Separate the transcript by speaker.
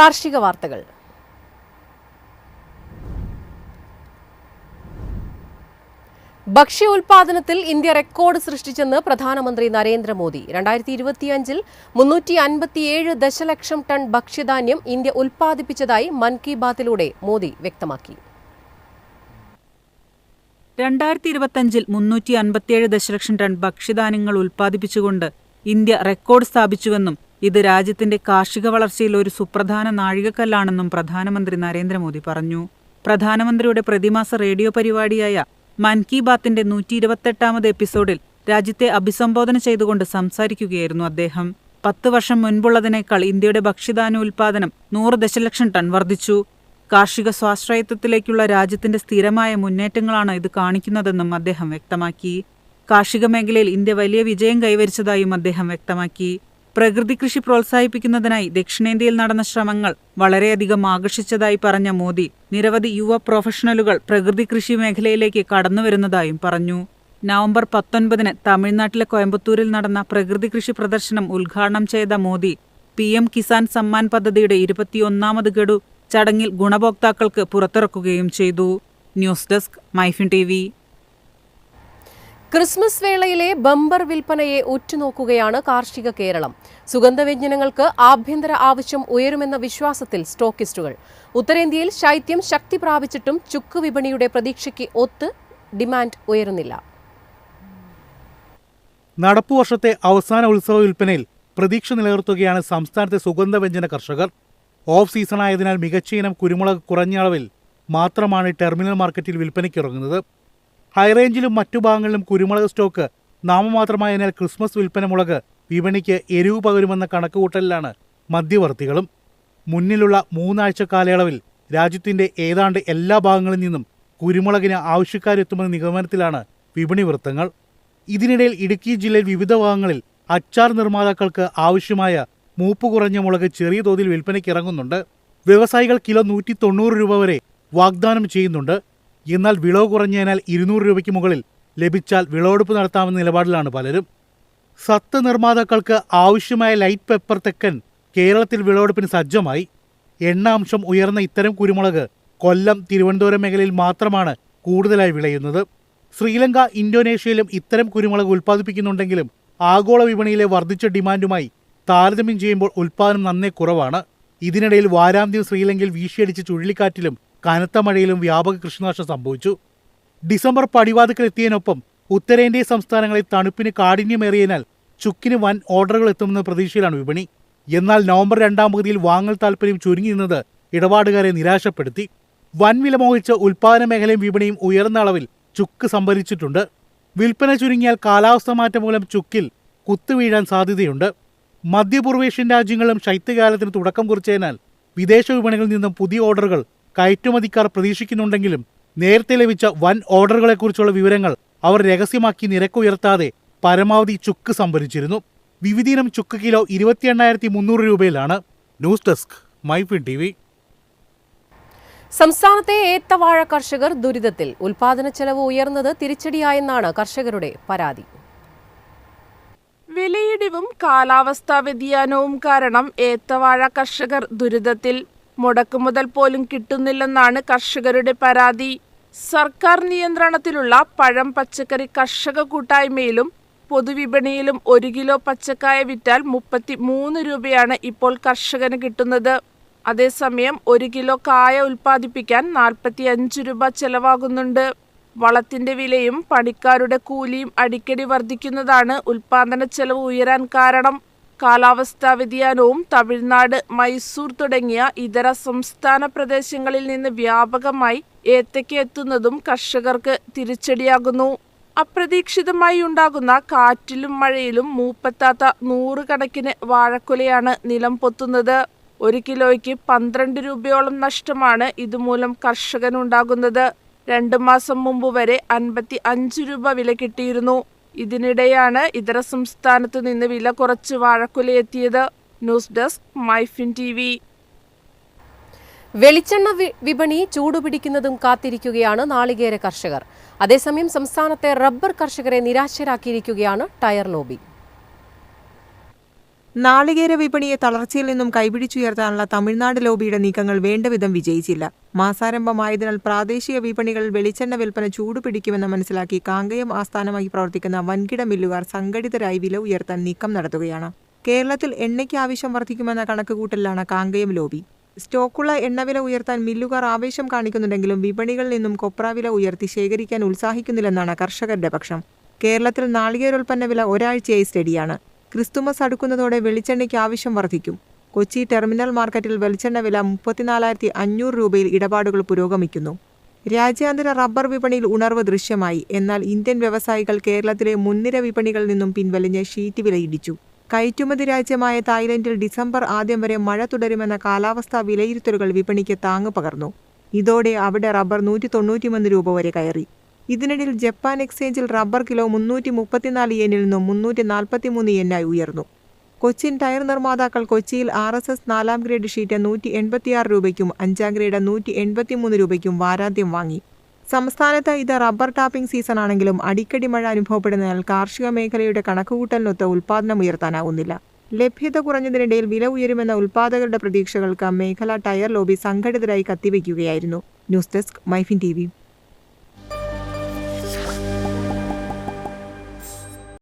Speaker 1: കാർഷിക വാർത്തകൾ. ഭക്ഷ്യ ഉൽപാദനത്തിൽ ഇന്ത്യ റെക്കോർഡ് സൃഷ്ടിച്ചെന്ന് പ്രധാനമന്ത്രി നരേന്ദ്രമോദി. രണ്ടായിരത്തി ഇരുപത്തിയഞ്ചിൽ മുന്നൂറ്റി അൻപത്തിയേഴ് ദശലക്ഷം ടൺ ഭക്ഷ്യധാന്യം ഇന്ത്യ ഉൽപ്പാദിപ്പിച്ചതായി മൻ കി ബാത്തിലൂടെ മോദി വ്യക്തമാക്കി.
Speaker 2: രണ്ടായിരത്തി ഇരുപത്തഞ്ചിൽ മുന്നൂറ്റി അൻപത്തിയേഴ് ദശലക്ഷം ടൺ ഭക്ഷ്യധാന്യങ്ങൾ ഉൽപ്പാദിപ്പിച്ചുകൊണ്ട് ഇന്ത്യ റെക്കോർഡ് സ്ഥാപിച്ചുവെന്നും ഇത് രാജ്യത്തിന്റെ കാർഷിക വളർച്ചയിൽ ഒരു സുപ്രധാന നാഴികക്കല്ലാണെന്നും പ്രധാനമന്ത്രി നരേന്ദ്രമോദി പറഞ്ഞു. പ്രധാനമന്ത്രിയുടെ പ്രതിമാസ റേഡിയോ പരിപാടിയായ മൻ കി ബാത്തിന്റെ നൂറ്റി ഇരുപത്തെട്ടാമത് എപ്പിസോഡിൽ രാജ്യത്തെ അഭിസംബോധന ചെയ്തുകൊണ്ട് സംസാരിക്കുകയായിരുന്നു അദ്ദേഹം. പത്ത് വർഷം മുൻപുള്ളതിനേക്കാൾ ഇന്ത്യയുടെ ഭക്ഷ്യധാന ഉൽപ്പാദനം നൂറ് ദശലക്ഷം ടൺ വർദ്ധിച്ചു. കാർഷിക സ്വാശ്രയത്വത്തിലേക്കുള്ള രാജ്യത്തിന്റെ സ്ഥിരമായ മുന്നേറ്റങ്ങളാണ് ഇത് കാണിക്കുന്നതെന്നും അദ്ദേഹം വ്യക്തമാക്കി. കാർഷിക മേഖലയിൽ ഇന്ത്യ വലിയ വിജയം കൈവരിച്ചതായും അദ്ദേഹം വ്യക്തമാക്കി. പ്രകൃതി കൃഷി പ്രോത്സാഹിപ്പിക്കുന്നതിനായി ദക്ഷിണേന്ത്യയിൽ നടന്ന ശ്രമങ്ങൾ വളരെയധികം ആകർഷിച്ചതായി പറഞ്ഞ മോദി നിരവധി യുവ പ്രൊഫഷണലുകൾ പ്രകൃതി കൃഷി മേഖലയിലേക്ക് കടന്നുവരുന്നതായും പറഞ്ഞു. നവംബർ പത്തൊൻപതിന് തമിഴ്നാട്ടിലെ കോയമ്പത്തൂരിൽ നടന്ന പ്രകൃതി കൃഷി പ്രദർശനം ഉദ്ഘാടനം ചെയ്ത മോദി പി എം കിസാൻ സമ്മാൻ പദ്ധതിയുടെ ഇരുപത്തിയൊന്നാമത് ഗഡു ചടങ്ങിൽ ഗുണഭോക്താക്കൾക്ക് പുറത്തിറക്കുകയും ചെയ്തു. News desk Myfin T
Speaker 1: Christmas വേളയിലെ bumper വിൽപ്പനയെ ഉറ്റുനോക്കുകയാണ് കാർഷിക കേരളം. സുഗന്ധവ്യഞ്ജനങ്ങൾക്ക് ആഭ്യന്തര ആവശ്യം ഉയരുമെന്ന വിശ്വാസത്തിൽ സ്റ്റോക്കിസ്റ്റുകൾ. ഉത്തരേന്ത്യയിൽ ശൈത്യം ശക്തി പ്രാപിച്ചിട്ടും ചുക്ക് വിപണിയുടെ പ്രതീക്ഷയ്ക്ക് ഒത്ത് ഡിമാൻഡ് ഉയരുന്നില്ല.
Speaker 3: നടപ്പു വർഷത്തെ അവസാന ഉത്സവ വിൽപ്പനയിൽ പ്രതീക്ഷ നിലനിർത്തുകയാണ് സംസ്ഥാനത്തെ സുഗന്ധവ്യഞ്ജന കർഷകർ. ഓഫ് സീസണായതിനാൽ മികച്ച ഇനം കുരുമുളക് കുറഞ്ഞ അളവിൽ മാത്രമാണ് ടെർമിനൽ മാർക്കറ്റിൽ വിൽപ്പനയ്ക്കിറങ്ങുന്നത് ഹൈറേഞ്ചിലും മറ്റു ഭാഗങ്ങളിലും കുരുമുളക് സ്റ്റോക്ക് നാമമാത്രമായതിനാൽ ക്രിസ്മസ് വിൽപ്പന മുളക് വിപണിക്ക് എരിവ് പകരുമെന്ന കണക്കുകൂട്ടലിലാണ് മധ്യവർത്തികളും. മുന്നിലുള്ള മൂന്നാഴ്ച കാലയളവിൽ രാജ്യത്തിന്റെ ഏതാണ്ട് എല്ലാ ഭാഗങ്ങളിൽ നിന്നും കുരുമുളകിന് ആവശ്യക്കാരെത്തുമെന്ന നിഗമനത്തിലാണ് വിപണി വൃത്തങ്ങൾ. ഇതിനിടയിൽ ഇടുക്കി ജില്ലയിൽ വിവിധ ഭാഗങ്ങളിൽ അച്ചാർ നിർമ്മാതാക്കൾക്ക് ആവശ്യമായ മൂപ്പ് കുറഞ്ഞ മുളക് ചെറിയ തോതിൽ വിൽപ്പനയ്ക്ക് ഇറങ്ങുന്നുണ്ട്. വ്യവസായികൾ കിലോ നൂറ്റി തൊണ്ണൂറ് രൂപ വരെ വാഗ്ദാനം ചെയ്യുന്നുണ്ട്. എന്നാൽ വിളവ് കുറഞ്ഞതിനാൽ ഇരുന്നൂറ് രൂപയ്ക്ക് മുകളിൽ ലഭിച്ചാൽ വിളവെടുപ്പ് നടത്താമെന്ന നിലപാടിലാണ് പലരും. സത്ത് നിർമ്മാതാക്കൾക്ക് ആവശ്യമായ ലൈറ്റ് പെപ്പർ തെക്കൻ കേരളത്തിൽ വിളവെടുപ്പിന് സജ്ജമായി. എണ്ണ അംശം ഉയർന്ന ഇത്തരം കുരുമുളക് കൊല്ലം തിരുവനന്തപുരം മേഖലയിൽ മാത്രമാണ് കൂടുതലായി വിളയുന്നത്. ശ്രീലങ്ക ഇന്തോനേഷ്യയിലും ഇത്തരം കുരുമുളക് ഉൽപ്പാദിപ്പിക്കുന്നുണ്ടെങ്കിലും ആഗോള വിപണിയിലെ വർദ്ധിച്ച ഡിമാൻഡുമായി താരതമ്യം ചെയ്യുമ്പോൾ ഉൽപ്പാദനം നന്നേ കുറവാണ്. ഇതിനിടയിൽ വാരാന്ത്യം ശ്രീലങ്കയിൽ വീശിയടിച്ച് ചുഴലിക്കാറ്റിലും കനത്ത മഴയിലും വ്യാപക കൃഷിനാശം സംഭവിച്ചു. ഡിസംബർ പടിവാതിക്കലെത്തിയതിനൊപ്പം ഉത്തരേന്ത്യ സംസ്ഥാനങ്ങളിൽ തണുപ്പിന് കാഠിന്യമേറിയതിനാൽ ചുക്കിന് വൻ ഓർഡറുകൾ എത്തുമെന്ന പ്രതീക്ഷയിലാണ് വിപണി. എന്നാൽ നവംബർ രണ്ടാം പകുതിയിൽ വാങ്ങൽ താൽപ്പര്യം ചുരുങ്ങി നിന്നത് ഇടപാടുകാരെ നിരാശപ്പെടുത്തി. വൻ വില മോഹിച്ച ഉൽപ്പാദന മേഖലയും വിപണിയും ഉയർന്ന അളവിൽ ചുക്ക് സംഭരിച്ചിട്ടുണ്ട്. വിൽപ്പന ചുരുങ്ങിയാൽ കാലാവസ്ഥ മാറ്റം മൂലം ചുക്കിൽ കുത്തുവീഴാൻ സാധ്യതയുണ്ട്. മധ്യപൂർവേഷ്യൻ രാജ്യങ്ങളും ശൈത്യകാലത്തിന് തുടക്കം കുറിച്ചതിനാൽ വിദേശ വിപണികളിൽ നിന്നും പുതിയ ഓർഡറുകൾ കയറ്റുമതിക്കാർ പ്രതീക്ഷിക്കുന്നുണ്ടെങ്കിലും നേരത്തെ ലഭിച്ച വൻ ഓർഡറുകളെക്കുറിച്ചുള്ള വിവരങ്ങൾ അവർ രഹസ്യമാക്കി നിരക്കുയർത്താതെ പരമാവധി ചുക്ക് സംഭരിച്ചിരുന്നു. വിവിധീനം ചുക്ക് കിലോ ഇരുപത്തി എണ്ണായിരത്തി മുന്നൂറ് രൂപയിലാണ്. News desk Myfin T V.
Speaker 1: സംസ്ഥാനത്തെ ഏത്തവാഴ കർഷകർ ദുരിതത്തിൽ. ഉൽപാദന ചെലവ് ഉയർന്നത് തിരിച്ചടിയായെന്നാണ് കർഷകരുടെ പരാതി.
Speaker 4: വിലയിടിവും കാലാവസ്ഥാ വ്യതിയാനവും കാരണം ഏത്തവാഴ കർഷകർ ദുരിതത്തിൽ. മുടക്കുമുതൽ പോലും കിട്ടുന്നില്ലെന്നാണ് കർഷകരുടെ പരാതി. സർക്കാർ നിയന്ത്രണത്തിലുള്ള പഴം പച്ചക്കറി കർഷക കൂട്ടായ്മയിലും പൊതുവിപണിയിലും ഒരു കിലോ പച്ചക്കായ വിറ്റാൽ മുപ്പത്തി മൂന്ന് രൂപയാണ് ഇപ്പോൾ കർഷകന് കിട്ടുന്നത്. അതേസമയം ഒരു കിലോ കായ ഉൽപ്പാദിപ്പിക്കാൻ നാൽപ്പത്തി അഞ്ച് രൂപ ചെലവാകുന്നുണ്ട്. വളത്തിന്റെ വിലയും പണിക്കാരുടെ കൂലിയും അടിക്കടി വർദ്ധിക്കുന്നതാണ് ഉൽപാദന ചെലവ് ഉയരാൻ കാരണം. കാലാവസ്ഥാ വ്യതിയാനവും തമിഴ്നാട് മൈസൂർ തുടങ്ങിയ ഇതര സംസ്ഥാന പ്രദേശങ്ങളിൽ നിന്ന് വ്യാപകമായി ഏത്തയ്ക്ക് എത്തുന്നതും കർഷകർക്ക് തിരിച്ചടിയാകുന്നു. അപ്രതീക്ഷിതമായി ഉണ്ടാകുന്ന കാറ്റിലും മഴയിലും മൂപ്പത്താത്ത നൂറുകണക്കിന് വാഴക്കുലയാണ് നിലം പൊത്തുന്നത്. ഒരു കിലോയ്ക്ക് പന്ത്രണ്ട് രൂപയോളം നഷ്ടമാണ് ഇതുമൂലം കർഷകനുണ്ടാകുന്നത്. രണ്ടു മാസം മുമ്പ് വരെ അൻപത്തി അഞ്ച് രൂപ വില കിട്ടിയിരുന്നു. ഇതിനിടെയാണ് ഇതര സംസ്ഥാനത്തു നിന്ന് വില കുറച്ച് വാഴക്കുല എത്തിയത്. News desk Myfin T V.
Speaker 1: വെളിച്ചെണ്ണ വിപണി ചൂടുപിടിക്കുന്നതും കാത്തിരിക്കുകയാണ് നാളികേര കർഷകർ. അതേസമയം സംസ്ഥാനത്തെ റബ്ബർ കർഷകരെ നിരാശരാക്കിയിരിക്കുകയാണ് ടയർ ലോബി.
Speaker 5: നാളികേര വിപണിയെ തളർച്ചയിൽ നിന്നും കൈപിടിച്ചുയർത്താനുള്ള തമിഴ്നാട് ലോബിയുടെ നീക്കങ്ങൾ വേണ്ടവിധം വിജയിച്ചില്ല. മാസാരംഭമായതിനാൽ പ്രാദേശിക വിപണികളിൽ വെളിച്ചെണ്ണ വിൽപ്പന ചൂടുപിടിക്കുമെന്ന് മനസ്സിലാക്കി കാങ്കയം ആസ്ഥാനമായി പ്രവർത്തിക്കുന്ന വൻകിട മില്ലുകാർ സംഘടിതരായി വില ഉയർത്താൻ നീക്കം നടത്തുകയാണ്. കേരളത്തിൽ എണ്ണയ്ക്ക് ആവശ്യം വർദ്ധിക്കുമെന്ന കണക്കുകൂട്ടലിലാണ് കാങ്കയം ലോബി. സ്റ്റോക്കുള്ള എണ്ണവില ഉയർത്താൻ മില്ലുകാർ ആവേശം കാണിക്കുന്നുണ്ടെങ്കിലും വിപണികളിൽ നിന്നും കൊപ്രാവില ഉയർത്തി ശേഖരിക്കാൻ ഉത്സാഹിക്കുന്നില്ലെന്നാണ് കർഷകരുടെ പക്ഷം. കേരളത്തിൽ നാളികേരോൽപ്പന്ന വില ഒരാഴ്ചയായി സ്റ്റഡിയാണ് ക്രിസ്തുമസ് അടുക്കുന്നതോടെ വെളിച്ചെണ്ണയ്ക്ക് ആവശ്യം വർദ്ധിക്കും. കൊച്ചി ടെർമിനൽ മാർക്കറ്റിൽ വെളിച്ചെണ്ണ വില മുപ്പത്തിനാലായിരത്തി അഞ്ഞൂറ് രൂപയിൽ ഇടപാടുകൾ പുരോഗമിക്കുന്നു. രാജ്യാന്തര റബ്ബർ വിപണിയിൽ ഉണർവ് ദൃശ്യമായി. എന്നാൽ ഇന്ത്യൻ വ്യവസായികൾ കേരളത്തിലെ മുൻനിര വിപണികളിൽ നിന്നും പിൻവലിഞ്ഞ് ഷീറ്റ് വിലയിടിച്ചു. കയറ്റുമതി രാജ്യമായ തായ്ലൻഡിൽ ഡിസംബർ ആദ്യം വരെ മഴ തുടരുമെന്ന കാലാവസ്ഥാ വിലയിരുത്തലുകൾ വിപണിക്ക് താങ്ങു പകർന്നു. ഇതോടെ അവിടെ റബ്ബർ നൂറ്റി തൊണ്ണൂറ്റിമൂന്ന് രൂപ വരെ കയറി. ഇതിനിടയിൽ ജപ്പാൻ എക്സ്ചേഞ്ചിൽ റബ്ബർ കിലോ മുന്നൂറ്റി മുപ്പത്തിനാല് യെന്നിൽ നിന്നും മുന്നൂറ്റി നാൽപ്പത്തിമൂന്ന് യെന്നായി ഉയർന്നു. കൊച്ചിൻ ടയർ നിർമ്മാതാക്കൾ കൊച്ചിയിൽ ആർ എസ് എസ് നാലാം ഗ്രേഡ് ഷീറ്റ് നൂറ്റി എൺപത്തിയാറ് രൂപയ്ക്കും അഞ്ചാം ഗ്രേഡ് നൂറ്റി എൺപത്തിമൂന്ന് രൂപയ്ക്കും വാരാന്ത്യം വാങ്ങി. സംസ്ഥാനത്ത് ഇത് റബ്ബർ ടാപ്പിംഗ് സീസണാണെങ്കിലും അടിക്കടി മഴ അനുഭവപ്പെടുന്നതിനാൽ കാർഷിക മേഖലയുടെ കണക്കുകൂട്ടലിനൊത്ത് ഉൽപ്പാദനം ഉയർത്താനാവുന്നില്ല. ലഭ്യത കുറഞ്ഞതിനിടയിൽ വില ഉയരുമെന്ന ഉൽപ്പാദകരുടെ പ്രതീക്ഷകൾക്ക് മേഖലാ ടയർ ലോബി സംഘടിതരായി കത്തിവയ്ക്കുകയായിരുന്നു ന്യൂസ് ഡെസ്ക് മൈഫിൻ ടി